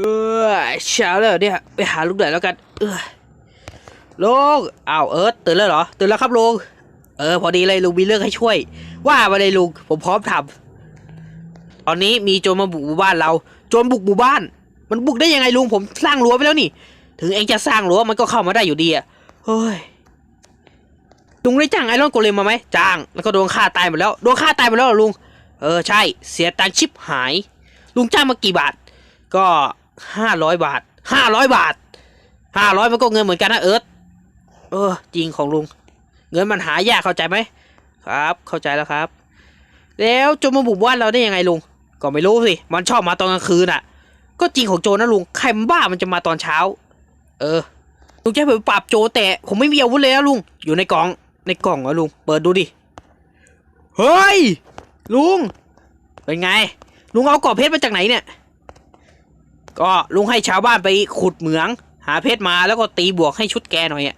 เออเช้าแล้วเนี่ยไปหาลุงหน่อยแล้วกัน เออลุงอ้าวเอิร์ธตื่นแล้วเหรอตื่นแล้วครับลุงเออพอดีเลยลุงมีเรื่องให้ช่วย ว่ามาเลยลุงผมพร้อมทำตอนนี้มีโจรมาบุกหมู่บ้านเราโจรบุกหมู่บ้าน มันบุกได้ยังไงลุงผมสร้างรั้วไปแล้วนี่ ถึงเองจะสร้างรั้วมันก็เข้ามาได้อยู่ดีอะเฮ้ยลุงได้จ้างไอรอนโกเลมมาไหมจ้างแล้วก็โดนฆ่าตายหมดแล้วโดนฆ่าตายหมดแล้วเหรอลุง เออใช่ เสียตังชิบหาย ลุงจ้างมากี่บาท ก็ ห้าร้อยบาทห้าร้อยบาทห้าร้อยมันก็เงินเหมือนกันนะเอิร์ธเออ จริงของลุง เงินมันหายากเข้าใจไหมครับ เข้าใจแล้วครับ แล้วโจมาบุกบ้านเราได้ยังไงลุง ก็ไม่รู้สิมันชอบมาตอนกลางคืนอะ ก็จริงของโจนะลุงใครมันบ้ามันจะมาตอนเช้า เออลุงจะให้ผมปราบโจแต่ผมไม่มีอาวุธเลยนะลุงอยู่ในกล่องในกล่องเหรอลุงเปิดดูดิเฮ้ยลุงเป็นไง ลุงเอากรอบเพชรมาจากไหนเนี่ย ก็ลุงให้ชาวบ้านไปขุดเหมือง หาเพชรมาแล้วก็ตีบวกให้ชุดแกหน่อยอะ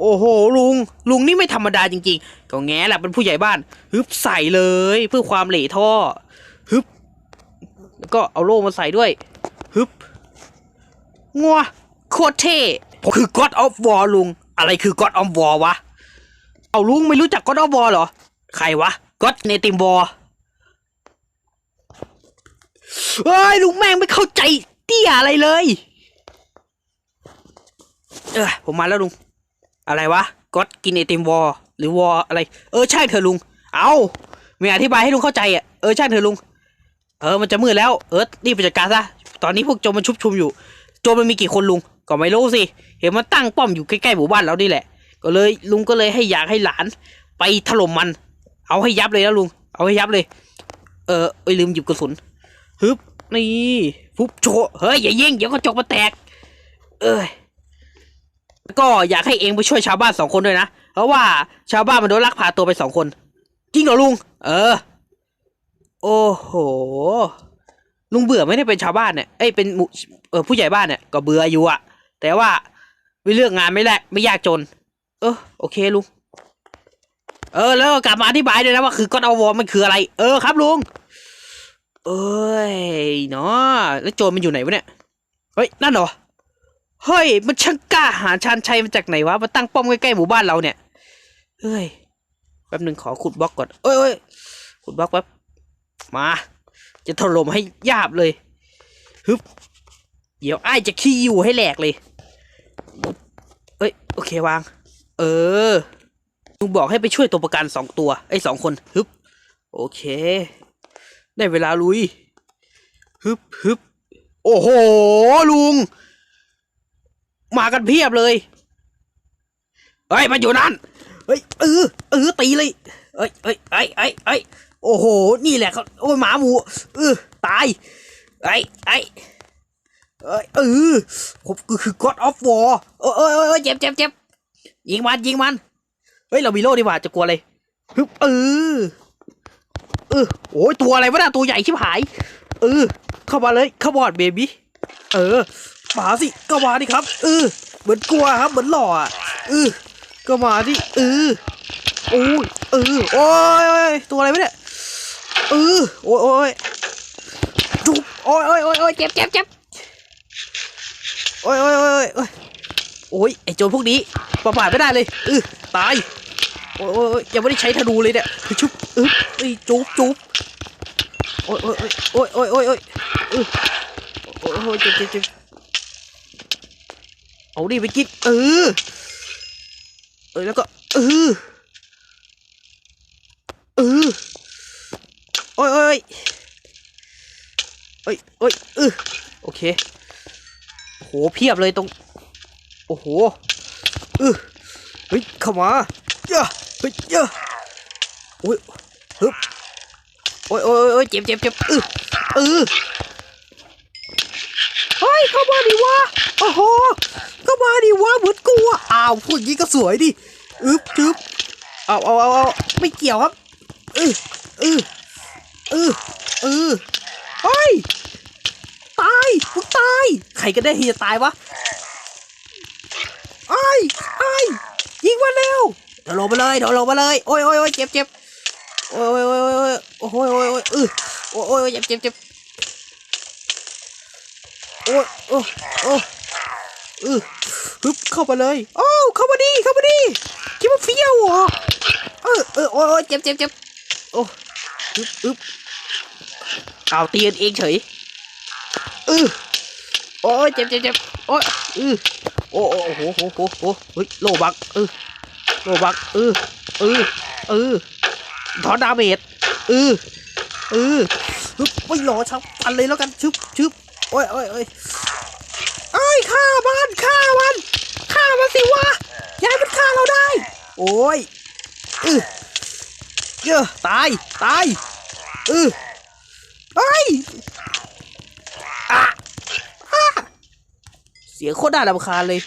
โอ้โห ลุง ลุงนี่ไม่ธรรมดาจริงๆก็แง่แหละเป็นผู้ใหญ่บ้าน ฮึบใส่เลยเพื่อความเหล่ท่อ ฮึบ แล้วก็เอาโล่มาใส่ด้วย ฮึบ งัวโคตรเท่ผมคือ God of War ลุง อะไรคือ God of War วะ เอาลุงไม่รู้จัก God of War เหรอ ใครวะ God n a t i m War เฮ้ยลุงแม่งไม่เข้าใจ เตี้ยอะไรเลย เออผมมาแล้วลุง อะไรวะก็อดกินไอติมวอลหรือวอลอะไร เออใช่เธอลุง เอาไม่อธิบายให้ลุงเข้าใจอะ เออใช่เธอลุง เออมันจะมืดแล้ว เออรีบไปจัดการซะ ตอนนี้พวกโจรมันชุบชุมอยู่ โจรมันมีกี่คนลุง ก็ไม่รู้สิ เห็นมันตั้งป้อมอยู่ใกล้ๆหมู่บ้านเรานี่แหละ ก็เลยลุงก็เลยให้อยากให้หลาน ไปถล่มมัน เอาให้ยับเลยนะลุง เอาให้ยับเลย เออเอ้ยลืมหยิบกระสุน ฮึบ นี่ ฟุบโชว์เฮ้ยอย่ายิงเดี๋ยวกระจกมาแตก เอ้ยแล้วก็อยากให้เองไปช่วยชาวบ้านสองคนด้วยนะ เพราะว่าชาวบ้านมันโดนลักพาตัวไปสองคน จริงเหรอลุง เออ โอ้โห ลุงเบื่อไม่ได้เป็นชาวบ้านเนี่ย เอ้ยเป็นเออผู้ใหญ่บ้านเนี่ยก็เบื่ออยู่อะแต่ว่าไม่เลือกงานไม่แลกไม่ยากจน เออโอเคลุง เออแล้วก็กลับมาอธิบายด้วยนะว่าคือก้อนอวอมันคืออะไร เออครับลุง เอ้ยเนาะแล้วโจรมันอยู่ไหนวะเนี่ย เฮ้ย นั่นเหรอ เฮ้ย มันช่างกล้าหาชานชัยมาจากไหนวะ มาตั้งป้อมใกล้ๆหมู่บ้านเราเนี่ย เฮ้ย แป๊บหนึ่งขอขุดบล็อกก่อน เอ้ยเอ้ยขุดบล็อกแป๊บ มา จะถล่มให้ยาบเลย ฮึบ เดี๋ยวไอ้จะขี้อยู่ให้แหลกเลย เอ้ย โอเควาง เออลุงบอกให้ไปช่วยตัวประกันสองตัว ไอ้สองคน ฮึบ โอเค ได้เวลาลุยฮึบฮึบโอ้โห ลุง มากันเพียบเลยเฮ้ยมันอยู่นั่นเฮ้ยเออเออตีเลยเอ้ยเอ้ยเอ้ยเอ้ยเอ้ยโอ้โห นี่แหละครับโอ้ยหมาหมูเออตายไอ้ไอ้เอ้ยเออผมก็คือ God of War เออเออเออเออเจ็บเจ็บเจ็บยิงมันยิงมัน เฮ้ย เรามีโล่ดีกว่าจะกลัวอะไรฮึบเออ เออโอ้ยตัวอะไรวะน่ะตัวใหญ่ชิบหาย เออ เข้ามาเลยเข้าบอดเบบี้เออมาสิก็มาดิครับเออเหมือนกลัวครับเหมือนหล่ออะเออก็มาดิเออโอ้ยเออโอ้ยตัวอะไรวะเนี่ยเออโอ้ยโอ้ยจุบโอ้ยโอ้ยโอ้ยโอ้ยเจ็บเจ็บเจ็บโอ้ยโอ้ยโอ้ยโอ้ยโอ้ยไอโจรพวกนี้ประมาทไม่ได้เลยเออตาย โอ้ยโอ้ยังไม่ได้ใช้ธนูเลยเนี่ยชุบเออเอ้จุ๊บจุ๊บโอ้ยโอ้ยโอ้ยโอ้ยโอ้ยโอ้ยเออโอ้ยโอ้ยเจ็บเจ็บเจ็บเอาดิไปกินเออเออแล้วก็เออเออโอ้ยโอ้ยโอ้ยโอ้ยเออโอเคโหเพียบเลยตรงโอ้โหเออเฮ้ยเข้ามา เฮ้ยเยอะโอ้ยฮึบโอ้ยโอ้ยโอ้ยเจ็บเจ็บเจ็บเออเออเฮ้ยเข้ามาดิวะโอ้โหเข้ามาดิวะเหมือนกูอะอ้าวพูดงนี้ก็สวยดิอึบจึบเอาเอาเอาเอาไม่เกี่ยวครับเออเออเออเออเฮ้ยตายมึงตายใครก็ได้ที่จะตายวะไอ้ไอ้ยิงมาเร็ว เดี๋ยลงมาเลยเดี๋ยลงมาเลยโอ้ยโอ้ยโอ้ยเจ็บเจ็บโอ้ยโอ้ยโอ้ยโอ้ยโอ้ยโอ้ยโอ้ยเออโอ้ยโอ้ยเจ็บเจ็บเจ็บโอ้ยโอ้โอ้เออฮึบเข้ามาเลยโอ้เข้ามาดีเข้ามาดีคิดว่าเฟี้ยวเหรอเออเออโอ้ยโอ้ยเจ็บเจ็บเจ็บโอ้ฮึบฮึบเอาตีกันเองเฉยเออโอ้ยเจ็บเจ็บเจ็บโอ้ยเออโอ้โอ้โอ้โหโอ้โหโอ้โหเฮ้ยโลบักเออ โลบักเออเออเออถอนดาเมจเออเออฮึบไม่รอชับอันเลยแล้วกันชึบชึบโอ้ยโอ้ยโอ้ยเอ้ยฆ่ามันฆ่ามันฆ่ามันสิวะยายมันฆ่าเราได้ โอ้ยเออเยอะตายตายเออเอ้ยอะอะเสียงโคตรน่ารำคาญเลย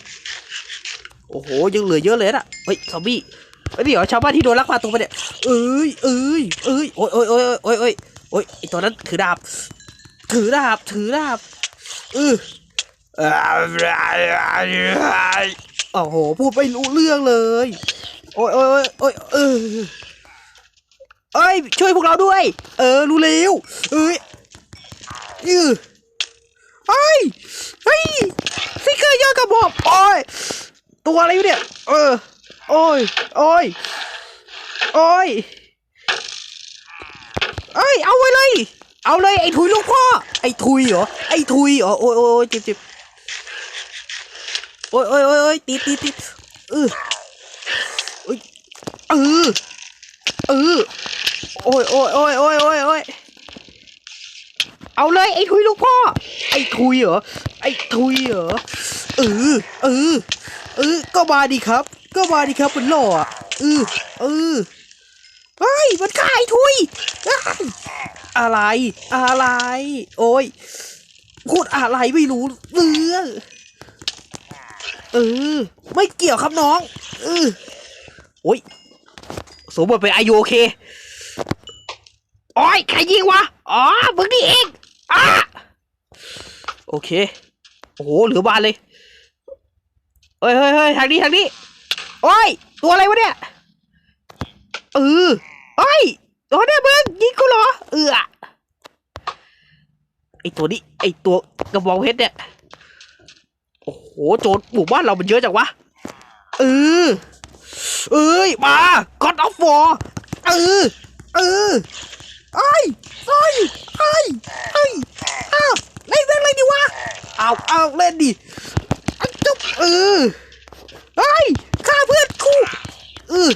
อ้โหยังเหลือเยอะเลยนะเฮ้ยซอมบี้เฮ้ยเดี๋ยวชาวบ้านที่โดนลักพาตัวไปเนี่ยเอ้ยเอ้ยเอ้ยโอ้ยโอ้ยโอ้ยโอ้ยโอ้ยโอ้ยไอตัวนั้นถือดาบ ถือดาบถือดาบเออโอ้โหพูดไม่รู้เรื่องเลย โอ้ยโอ้ยโอ้ยเออเอ้ยช่วยพวกเราด้วย เออรู้เร็วเอ้ยยื้อเอ้ยเฮ้ยซิกเกอร์ยอดกระบอกโอ้ย ตัวอะไรเนี่ย เออ โอ้ย โอ้ย โอ้ย เอ้ย เอาไว้เลย เอาเลยไอ้ทุยลูกพ่อ ไอ้ทุยเหรอ ไอ้ทุยเหรอ โอ้ยโอ้ยเจ็บเจ็บโอ้ยโอ้ยโอ้ยโอ้ยติดติดติดเออเอ้ยเออ เออ โอ้ยโอ้ยโอ้ยโอ้ยโอ้ยโอ้ยเอาเลยไอ้ทุยลูกพ่อ ไอ้ทุยเหรอ ไอ้ทุยเหรอ เออ เออ เออก็มาดีครับ ก็มาดีครับมันหล่ออะเออเออเฮ้ยมันฆ่าไอ้ทุยอะไร อะไร โอ้ยพูดอะไรไม่รู้เรื่องเออ ไม่เกี่ยวครับน้องเออโอ้ยสมบัติเป็นอายุโอเคโอ้ยใครยิงวะอ๋อมึงนี่เองอะโอเค โอ้โหเหลือบานเลย เฮ้ยเฮ้ยเฮ้ยทางนี้ทางนี้โอ้ย ตัวอะไรวะเนี่ยเออเฮ้ยตัวเนี่ยมึงยิงกูเหรอ เออไอตัวนี้ ไอตัวกระบองเพชรเนี่ย โอ้โห โจรหมู่บ้านเรามันเยอะจังวะ เออ เอ้ย มา God of War เออ เออไอ้ไอ้ไอ้ไอ้อ้าวเล่นเล่นเลยดิวะ เอาเอาเล่นดิ เออไอ้ฆ่าเพื่อนกูเออ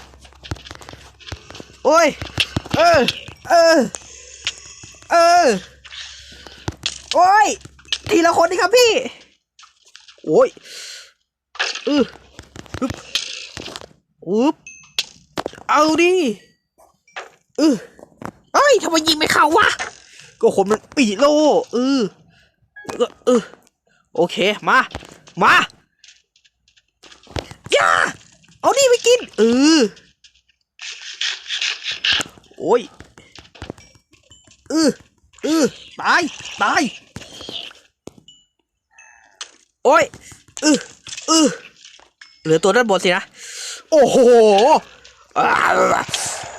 โอ้ย เออ เออ เออ โอ้ย ทีละคนดิครับพี่ โอ้ยเออฮึบอุ๊บเอาดิเออเอ้ยทำไมยิงไม่เข้าวะ ก็คนมันปีโลเออเออเออโอเค มา มา เอานี่ไปกินเออโอ้ยเออเออตาย ตาย โอ้ยเออเออเหลือตัวด้านบนสินะ โอ้โหอ่า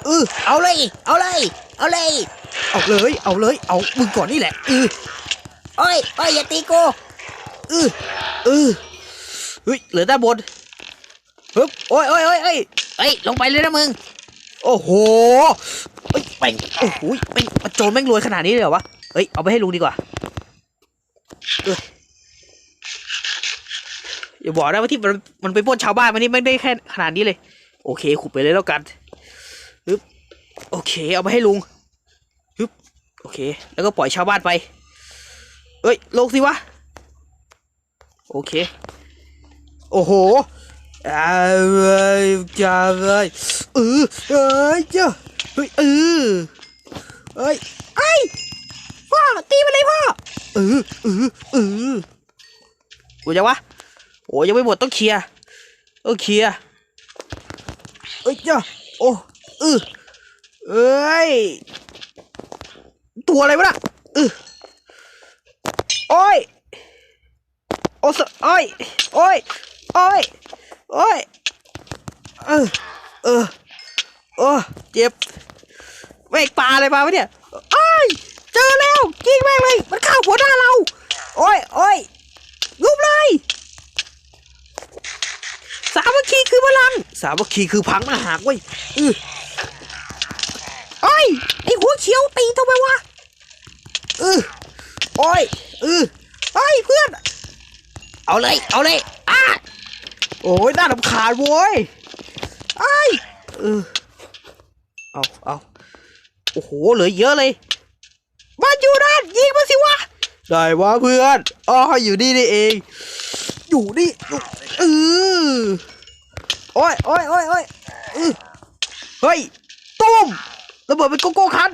เออเอาเลย เอาเลย เอาเลย เอาเลย เอาเลย เอามึงก่อนนี่แหละเออโอ้ยโอ้ยอย่าตีกูเออเออเฮ้ย เหลือด้านบน ฮึบโอ้ยโอ้ยโอ้ยโอ้ยเฮ้ยลงไปเลยนะมึง โอ้โหเฮ้ยแม่งโอ้โหแม่งมันโจรแม่งรวยขนาดนี้เลยเหรอวะเฮ้ยเอาไปให้ลุงดีกว่าเอออย่าบอกนะว่าที่มันมันไปปล้นชาวบ้านมันนี่ไม่ได้แค่ขนาดนี้เลย โอเคขุดไปเลยแล้วกันฮึบโอเค เอาไปให้ลุงฮึบโอเค แล้วก็ปล่อยชาวบ้านไปเอ้ยลงสิวะโอเค โอ้โห เอาเลยจ้าเลยเออเอ้ยจ้าเฮ้ยเออเอ้ยไอ้ยพ่อตีมันเลยพ่อเออเออเออกูจะวะโอ้ยังไม่หมดต้องเคลียร์ต้องเคลียร์เอ้ยจ้าโอ้เออเอ้ยตัวอะไรวะน่ะเออโอ้ยโอ้สโอ้ยโอ้ยโอ้ย โอ้ย เออ เออ โอ้เจ็บไม่ปลาอะไรมาวะเนี่ยโอ้ย เจอแล้วยิงแม่งเลย มันเข้าหัวหน้าเรา โอ้ยโอ้ยรูปเลย สามวิคีคือพลัง สามวิคีคือพังมาหากเว้ยอือโอ้ย ไอหัวเขียวตีทำไมวะอือโอ้ยอือโอ้ยเพื่อน เอาเลย เอาเลย โอ้ยน่าลำคาญโว้ยไอ้ยเออเอาเอาโอ้โหเหลือเยอะเลยมันอยู่นั่นยิงมาสิวะได้วะเพื่อนอ๋ออยู่นี่นี่เอง อยู่นี่อยู่เออโอ้ยโอ้ยโอ้ยโอ้ยเออเฮ้ยตุ้มระเบิดเป็นโกโก้คัน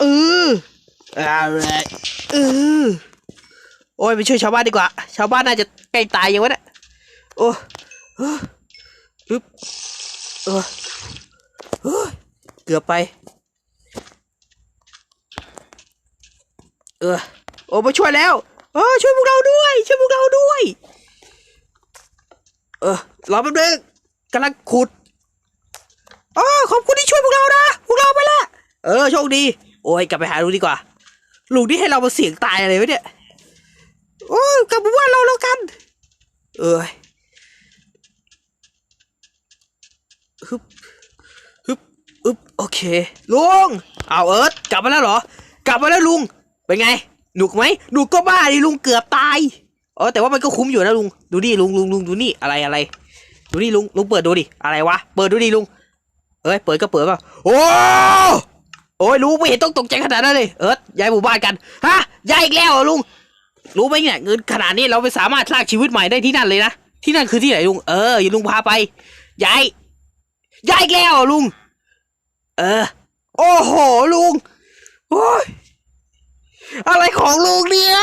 เอออะไรเออโอ้ยไปช่วยชาวบ้านดีกว่า ชาวบ้านน่าจะ ใกล้ตายยังวะเนี่ยโอ้เฮ้ยฮึบเออเกือบไป เออ โอ้มาช่วยแล้วเออช่วยพวกเราด้วย ช่วยพวกเราด้วย เออรอแป๊บนึงกำลังขุดอ๋อขอบคุณที่ช่วยพวกเรานะพวกเราไปละเออโชคดี โอ้ยกลับไปหาลุงดีกว่าลุงที่ให้เรามาเสี่ยงตายอะไรวะเนี่ย โอ้ยกลับมาบ้านเราแล้วกัน เอ้ยฮึบฮึบอึบโอเค ลุง เอาเอิร์ธกลับมาแล้วเหรอ กลับมาแล้วลุง เป็นไง หนุกไหมหนุกก็บ้าดิลุงเกือบตายอ๋อแต่ว่ามันก็คุ้มอยู่นะลุง ดูดิลุงลุงลุงดูนี่อะไรอะไร ดูนี่ลุงลุงเปิดดูดิ อะไรวะ เปิดดูดิลุง เอ้ย เปิดก็เปิดป่ะโอ้โอ้ยลุงไม่เห็นต้องตกใจขนาดนั้นเลย เอิร์ธย้ายหมู่บ้านกัน ฮะย้ายอีกแล้วลุง รู้ไหมเนี่ยเงินขนาดนี้เราไปสามารถสร้างชีวิตใหม่ได้ที่นั่นเลยนะ ที่นั่นคือที่ไหนลุง เอออย่าลุงพาไปย้ายย้ายอีกแล้วลุง เออ โอ้โหลุงโอ้ยอะไรของลุงเนี่ย